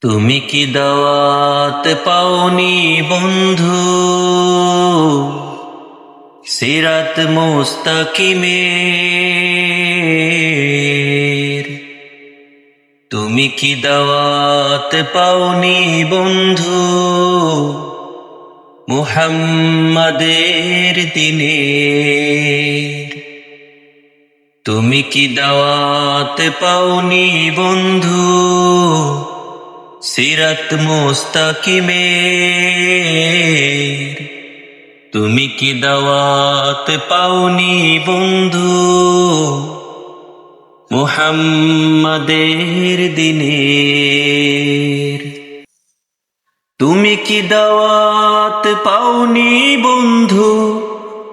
তুমি কি দাওয়াত পাওনি, বন্ধু? সিরাত মুস্তাকিমের। তুমি কি দাওয়াত পাওনি, বন্ধু? মুহাম্মাদের দিনের। তুমি কি দাওয়াত পাওনি, বন্ধু? সিরাত মুস্তাকিমের। তুমি কি দাওয়াত পাওনি বন্ধু? মুহাম্মাদের দিনের। তুমি কি দাওয়াত পাওনি বন্ধু?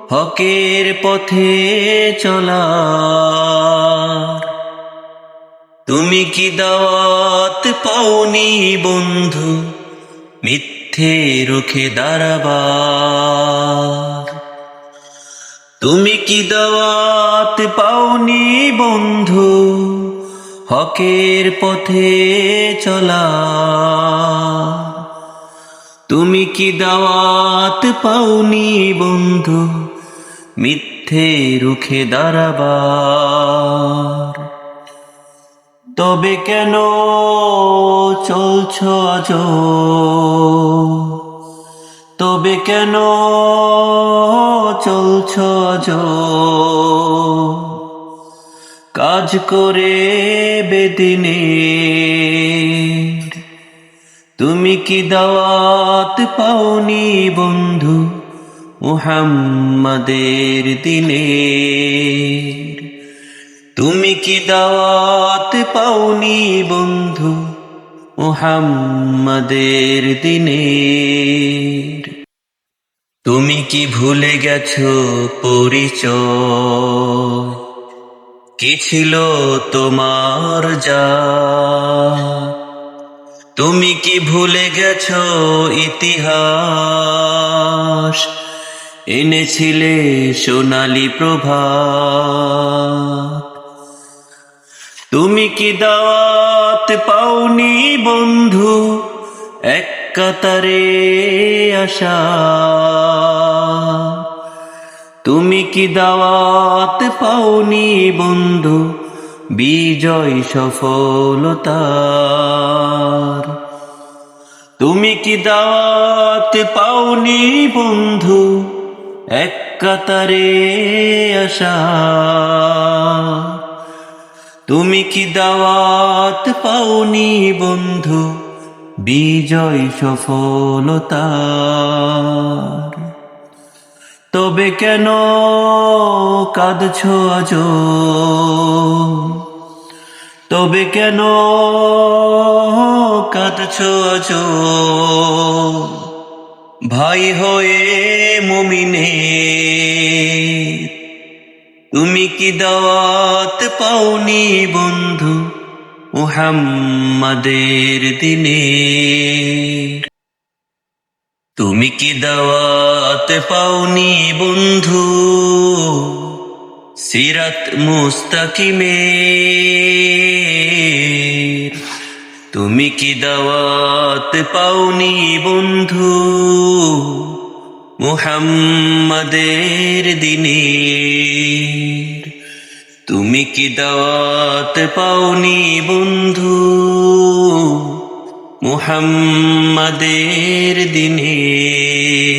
হকের পথে চলা। তুমি কি দাওয়াত পাওনি, বন্ধু? মিথ্যে রুখে দাঁড়াবার। তুমি কি দাওয়াত পাওনি, বন্ধু? হকের পথে চলা তুমি কি দাওয়াত পাওনি, বন্ধু? মিথ্যে রুখে দাঁড়াবার। তবে কেন চলছ আজ তবে কেন চলছ আজ কাজ করে বেদিনে তুমি কি দাওয়াত পাওনি বন্ধু মুহাম্মাদের দিনের তুমি কি দাওয়াত পাওনি বন্ধু মুহাম্মাদের দিনের? তুমি কি ভুলে গেছো পরিচয়? কি ছিল তোমার যা তুমি কি ভুলে গেছো ইতিহাস? এনেছিলে সোনালি প্রভা তুমি কি দাওয়াত পাওনি, বন্ধু? এক কাতারে আসা তুমি কি দাওয়াত পাওনি, বন্ধু? বিজয় সফলতার। তুমি কি দাওয়াত পাওনি, বন্ধু? এক কাতারে আসা তুমি কি দাওয়াত পাওনি, বন্ধু? বিজয় সফলতা। তবে কেন কাঁদছ আজ তবে কেন কাঁদছ আজ ভাই হয়ে মুমিনে কি দাওয়াত পাওনি বন্ধু মুহাম্মাদের দিনে? তুমি কি দাওয়াত পাওনি বন্ধু সিরাত মুস্তাকিমের তুমি কি দাওয়াত পাওনি বন্ধু মুহাম্মাদের দিনের তুমি কি দাওয়াত পাওনি বন্ধু? মুহাম্মাদের দিনের